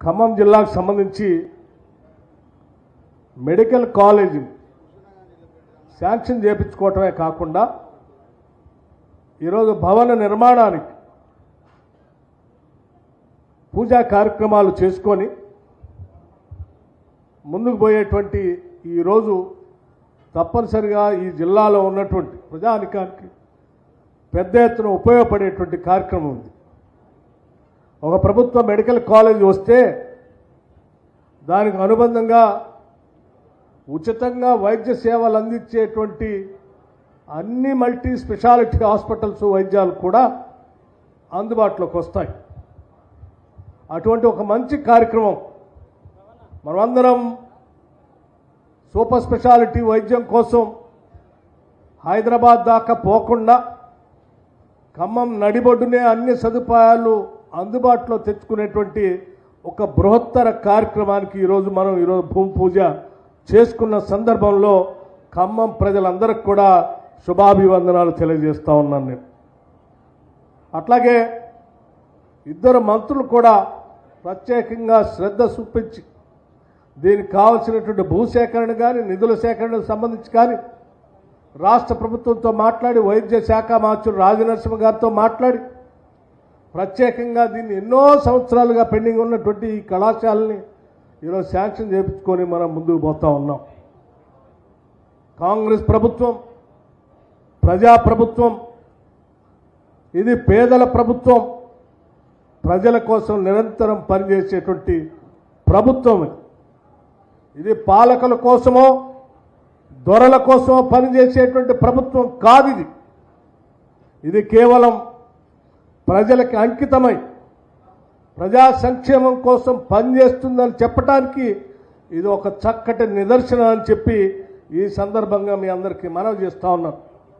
ఖమ్మం జిల్లాకు సంబంధించి medical college sanction చేపించుకోవటమే కాకుండా ఈరోజు భవన నిర్మాణానికి పూజా కార్యక్రమాలు చేసుకొని ముందుకు పోయేటువంటి ఈరోజు తప్పనిసరిగా ఈ జిల్లాలో ఉన్నటువంటి ప్రజానికానికి పెద్ద ఎత్తున ఉపయోగపడేటువంటి కార్యక్రమం ఉంది. ఒక ప్రభుత్వ మెడికల్ కాలేజ్ వస్తే దానికి అనుబంధంగా ఉచితంగా వైద్య సేవలు అందించేటువంటి అన్ని మల్టీ స్పెషాలిటీ హాస్పిటల్స్ వైద్యాలు కూడా అందుబాటులోకి వస్తాయి. అటువంటి ఒక మంచి కార్యక్రమం మనమందరం సూపర్ స్పెషాలిటీ వైద్యం కోసం హైదరాబాద్ దాకా పోకుండా ఖమ్మం నడిబొడ్డునే అన్ని సదుపాయాలు అందుబాటులో తెచ్చుకునేటువంటి ఒక బృహత్తర కార్యక్రమానికి ఈరోజు మనం ఈరోజు భూమి పూజ చేసుకున్న సందర్భంలో ఖమ్మం ప్రజలందరికీ కూడా శుభాభివందనాలు తెలియజేస్తూ ఉన్నాను నేను. అట్లాగే ఇద్దరు మంత్రులు కూడా ప్రత్యేకంగా శ్రద్ధ చూపించి దీనికి కావలసినటువంటి భూసేకరణ కానీ నిధుల సేకరణకు సంబంధించి కానీ రాష్ట్ర ప్రభుత్వంతో మాట్లాడి వైద్య శాఖ మార్చులు రాజనరసింహ గారితో మాట్లాడి ప్రత్యేకంగా దీన్ని ఎన్నో సంవత్సరాలుగా పెండింగ్ ఉన్నటువంటి ఈ కళాశాలని ఈరోజు శాంక్షన్ చేయించుకొని మనం ముందుకు పోతా ఉన్నాం. కాంగ్రెస్ ప్రభుత్వం ప్రజా ప్రభుత్వం ఇది పేదల ప్రభుత్వం ప్రజల కోసం నిరంతరం పనిచేసేటువంటి ప్రభుత్వం ఇది. ఇది పాలకుల కోసమో దొరల కోసమో పనిచేసేటువంటి ప్రభుత్వం కాదు ఇది. ఇది కేవలం ప్రజలకి అంకితమై ప్రజా సంక్షేమం కోసం పనిచేస్తుందని చెప్పడానికి ఇది ఒక చక్కటి నిదర్శనం అని చెప్పి ఈ సందర్భంగా మీ అందరికీ మనవి చేస్తా ఉన్నాను.